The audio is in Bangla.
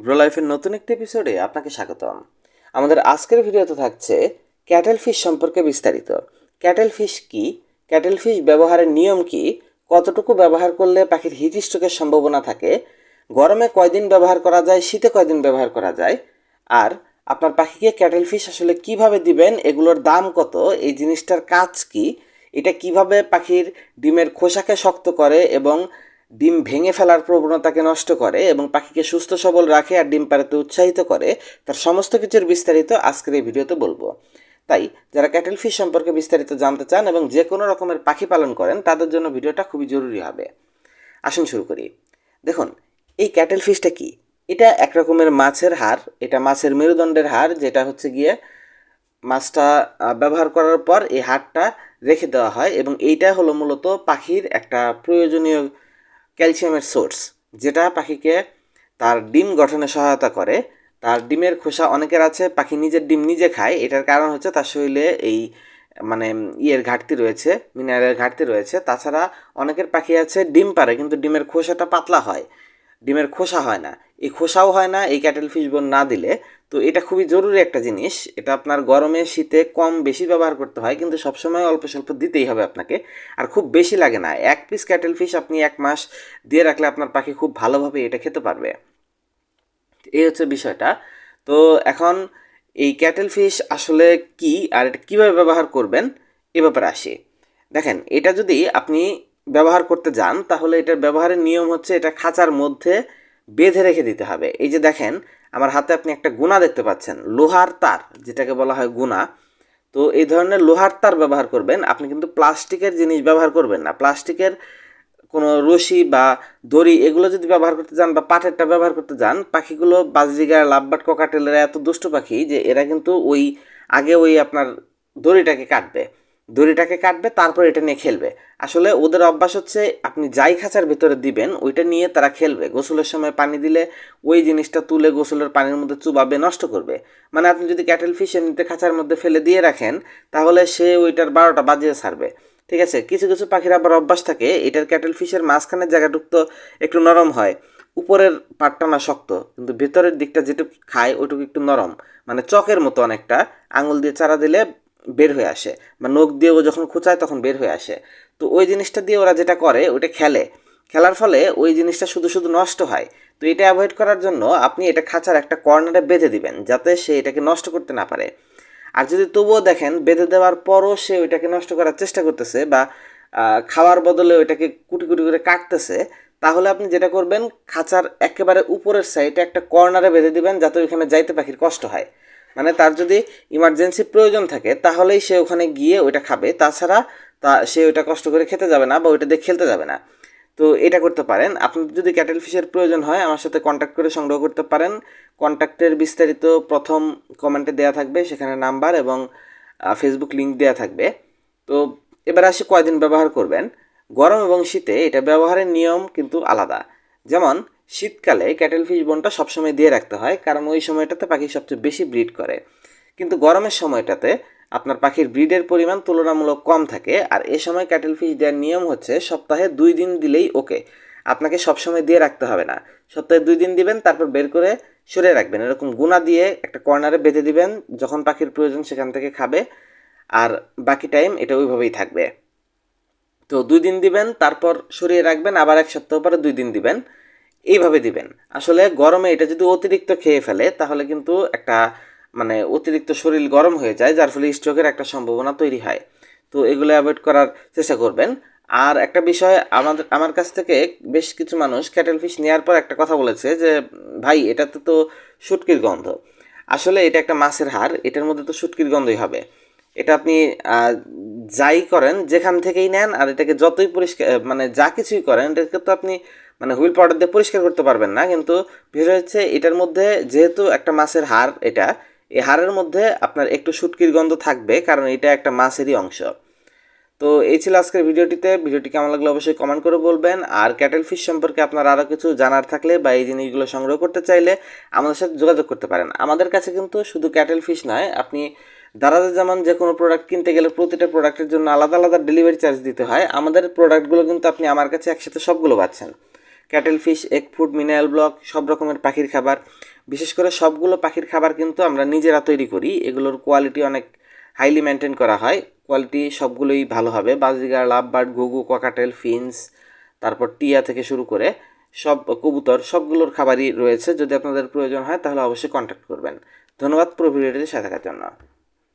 গ্রো লাইফের নতুন একটি এপিসোডে আপনাকে স্বাগতম। আমাদের আজকের ভিডিওতে থাকছে ক্যাটেল ফিশ সম্পর্কে বিস্তারিত। ক্যাটেল ফিশ কি? ক্যাটেল ফিশ ব্যবহারের নিয়ম কি? কতটুকু ব্যবহার করলে পাখির হিট স্ট্রোকের সম্ভাবনা থাকে? গরমে কয়দিন ব্যবহার করা যায়? শীতে কয়দিন ব্যবহার করা যায়? আর আপনার পাখিকে ক্যাটেল ফিশ আসলে কীভাবে দিবেন? এগুলোর দাম কত? এই জিনিসটার কাজ কি? এটা কীভাবে পাখির ডিমের খোসাকে শক্ত করে এবং ডিম ভেঙে ফেলার প্রবণতাকে নষ্ট করে এবং পাখিকে সুস্থ সবল রাখে আর ডিম পাড়াতে উৎসাহিত করে, তার সমস্ত কিছুর বিস্তারিত আজকের এই ভিডিওতে বলব। তাই, যারা ক্যাটেল ফিশ সম্পর্কে বিস্তারিত জানতে চান এবং যে কোনো রকমের পাখি পালন করেন, তাদের জন্য ভিডিওটা খুবই জরুরি হবে। আসুন শুরু করি। দেখুন, এই ক্যাটেল ফিশটা কি? এটা এক রকমের মাছের হাড়, এটা মাছের মেরুদণ্ডের হাড়, যেটা হচ্ছে গিয়ে মাছটা ব্যবহার করার পর এই হাড়টা রেখে দেওয়া হয় এবং এইটা হলো মূলত পাখির একটা প্রয়োজনীয় ক্যালসিয়ামের সোর্স, যেটা পাখিকে তার ডিম গঠনে সহায়তা করে। তার ডিমের খোসা অনেকের আছে, পাখি নিজের ডিম নিজে খায়। এটার কারণ হচ্ছে তার শরীরে এই মানে ইয়ের ঘাটতি রয়েছে মিনারেলের ঘাটতি রয়েছে। তাছাড়া অনেকের পাখি আছে, ডিম পারে, কিন্তু ডিমের খোসাটা পাতলা হয়। ডিমের খোসা হয় না। এই খোসাও হয় না, এই ক্যাটেল ফিশ বোন না দিলে। তো এটা খুবই জরুরি একটা জিনিস। এটা আপনার গরমে শীতে কম বেশি ব্যবহার করতে হয়, কিন্তু সবসময় অল্প স্বল্প দিতেই হবে আপনাকে। আর খুব বেশি লাগে না, এক পিস ক্যাটেল ফিশ আপনি এক মাস দিয়ে রাখলে আপনার পাখি খুব ভালোভাবে এটা খেতে পারবে। এই হচ্ছে বিষয়টা। তো এখন এই ক্যাটেল ফিশ আসলে কি, আর এটা কীভাবে ব্যবহার করবেন, এ ব্যাপারে আসি। দেখেন, এটা যদি আপনি ব্যবহার করতে যান, তাহলে এটার ব্যবহারের নিয়ম হচ্ছে এটা খাঁচার মধ্যে বেঁধে রেখে দিতে হবে। এই যে দেখেন আমার হাতে আপনি একটা গুণা দেখতে পাচ্ছেন, লোহার তার, যেটাকে বলা হয় গুণা। তো এই ধরনের লোহার তার ব্যবহার করবেন, আপনি কিন্তু প্লাস্টিকের জিনিস ব্যবহার করবেন না। প্লাস্টিকের কোনো রশি বা দড়ি এগুলো যদি ব্যবহার করতে যান বা পাটেরটা ব্যবহার করতে যান, পাখিগুলো বাজরিগার, লাভবাট, ককাটেলেরা এত দুষ্ট পাখি যে এরা কিন্তু ওই, আগে ওই আপনার দড়িটাকে কাটবে। দড়িটাকে কাটবে, তারপর এটা নিয়ে খেলবে। আসলে ওদের অভ্যাস হচ্ছে আপনি যাই খাঁচার ভিতরে দিবেন, ওইটা নিয়ে তারা খেলবে। গোসলের সময় পানি দিলে ওই জিনিসটা তুলে গোসলের পানির মধ্যে চুবাবে, নষ্ট করবে। মানে আপনি যদি ক্যাটেল ফিশ এমনিতে খাঁচার মধ্যে ফেলে দিয়ে রাখেন, তাহলে সে ওইটার বারোটা বাজিয়ে ছাড়বে। ঠিক আছে, কিছু কিছু পাখির আবার অভ্যাস থাকে, এটার ক্যাটেল ফিশের মাঝখানের জায়গাটুক তো একটু নরম হয়, উপরের পাটটা না শক্ত, কিন্তু ভেতরের দিকটা যেটুকু খায়, ওইটুকু একটু নরম। মানে চকের মতো অনেকটা, আঙুল দিয়ে চারা দিলে বের হয়ে আসে। বা নখ দিয়ে ও যখন খোঁচায় তখন বের হয়ে আসে। তো ওই জিনিসটা দিয়ে ওরা যেটা করে, ওইটা খেলে। খেলার ফলে ওই জিনিসটা শুধু শুধু নষ্ট হয়। তো এটা অ্যাভয়েড করার জন্য আপনি এটা খাঁচার একটা কর্নারে বেঁধে দিবেন, যাতে সে এটাকে নষ্ট করতে না পারে। আর যদি তবুও দেখেন, বেঁধে দেওয়ার পরও সে ওইটাকে নষ্ট করার চেষ্টা করতেছে বা খাওয়ার বদলে ওইটাকে কুটি কুটি করে কাটতেছে, তাহলে আপনি যেটা করবেন, খাঁচার একেবারে উপরের সাইডে একটা কর্নারে বেঁধে দিবেন, যাতে ওইখানে যাইতে পাখির কষ্ট হয়। মানে তার যদি ইমার্জেন্সি প্রয়োজন থাকে, তাহলেই সে ওখানে গিয়ে ওইটা খাবে। তাছাড়া তা সে ওইটা কষ্ট করে খেতে যাবে না বা ওইটা দিয়ে খেলতে যাবে না। তো এটা করতে পারেন। আপনার যদি ক্যাটেল ফিশের প্রয়োজন হয়, আমার সাথে কন্ট্যাক্ট করে সংগ্রহ করতে পারেন। কন্ট্যাক্টের বিস্তারিত প্রথম কমেন্টে দেওয়া থাকবে, সেখানে নাম্বার এবং ফেসবুক লিঙ্ক দেওয়া থাকবে। তো এবার আসি কয়দিন ব্যবহার করবেন। গরম এবং শীতে এটা ব্যবহারের নিয়ম কিন্তু আলাদা। যেমন শীতকালে ক্যাটেল ফিশ বোনটা সবসময় দিয়ে রাখতে হয়, কারণ ওই সময়টাতে পাখি সবচেয়ে বেশি ব্রিড করে। কিন্তু গরমের সময়টাতে আপনার পাখির ব্রিডের পরিমাণ তুলনামূলক কম থাকে, আর এ সময় ক্যাটেল ফিশ দেওয়ার নিয়ম হচ্ছে সপ্তাহে দুই দিন দিলেই ওকে। আপনাকে সবসময় দিয়ে রাখতে হবে না। সপ্তাহে দুই দিন দিবেন, তারপর বের করে সরিয়ে রাখবেন। এরকম গুণা দিয়ে একটা কর্নারে বেঁধে দিবেন, যখন পাখির প্রয়োজন সেখান থেকে খাবে, আর বাকি টাইম এটা ওইভাবেই থাকবে। তো দুই দিন দিবেন, তারপর সরিয়ে রাখবেন, আবার এক সপ্তাহ পরে দুই দিন দিবেন। এইভাবে দিবেন। আসলে গরমে এটা যদি অতিরিক্ত খেয়ে ফেলে, তাহলে কিন্তু একটা মানে অতিরিক্ত শরীর গরম হয়ে যায়, যার ফলে স্ট্রোকের একটা সম্ভাবনা তৈরি হয়। তো এগুলো অ্যাভয়েড করার চেষ্টা করবেন। আর একটা বিষয় আমাদের আমার কাছ থেকে বেশ কিছু মানুষ ক্যাটেল ফিশ নেওয়ার পর একটা কথা বলেছে যে, ভাই, এটাতে তো শুটকির গন্ধ। আসলে এটা একটা মাছের হাড়, এটার মধ্যে তো শুটকির গন্ধই হবে। এটা আপনি যাই করেন, যেখান থেকেই নেন, আর এটাকে যতই পরিষ্কার মানে যা কিছুই করেন, এটাকে তো আপনি মানে হুইল পাউডার দিয়ে পরিষ্কার করতে পারবেন না, কিন্তু বিষয় হচ্ছে এটার মধ্যে যেহেতু একটা মাছের হাড় এটা, এই হাড়ের মধ্যে আপনার একটু শুটকির গন্ধ থাকবে, কারণ এটা একটা মাছেরই অংশ। তো এই ছিল আজকের ভিডিওটিতে, ভিডিওটি কেমন লাগল অবশ্যই কমেন্ট করে বলবেন, আর ক্যাটেল ফিশ সম্পর্কে আপনার আরও কিছু জানার থাকলে বা এই জিনিসগুলো সংগ্রহ করতে চাইলে আমাদের সাথে যোগাযোগ করতে পারেন। আমাদের কাছে কিন্তু শুধু ক্যাটেল ফিশ নয়, আপনি দারাজে যেমন যে কোনো প্রোডাক্ট কিনতে গেলে প্রতিটা প্রোডাক্টের জন্য আলাদা আলাদা ডেলিভারি চার্জ দিতে হয়, আমাদের প্রোডাক্টগুলো কিন্তু আপনি আমার কাছে একসাথে সবগুলো পাচ্ছেন। Cattle fish, egg food, mineral block, সব রকমের পাখির খাবার। বিশেষ করে সবগুলো পাখির খাবার কিন্তু আমরা নিজেরা তৈরি করি। এগুলোর কোয়ালিটি অনেক হাইলি মেনটেন করা হয়। কোয়ালিটি সবগুলোই ভালো হবে। বাজিগার লাভ বার্ড ঘুঘু, ককাটেল, ফিন্স, তারপর টিয়া থেকে শুরু করে সব কবুতর, সবগুলোর খাবারই রয়েছে। যদি আপনাদের প্রয়োজন হয় তাহলে অবশ্যই কন্ট্যাক্ট করবেন। ধন্যবাদ পুরো ভিডিওটিতে সাথে থাকার জন্য।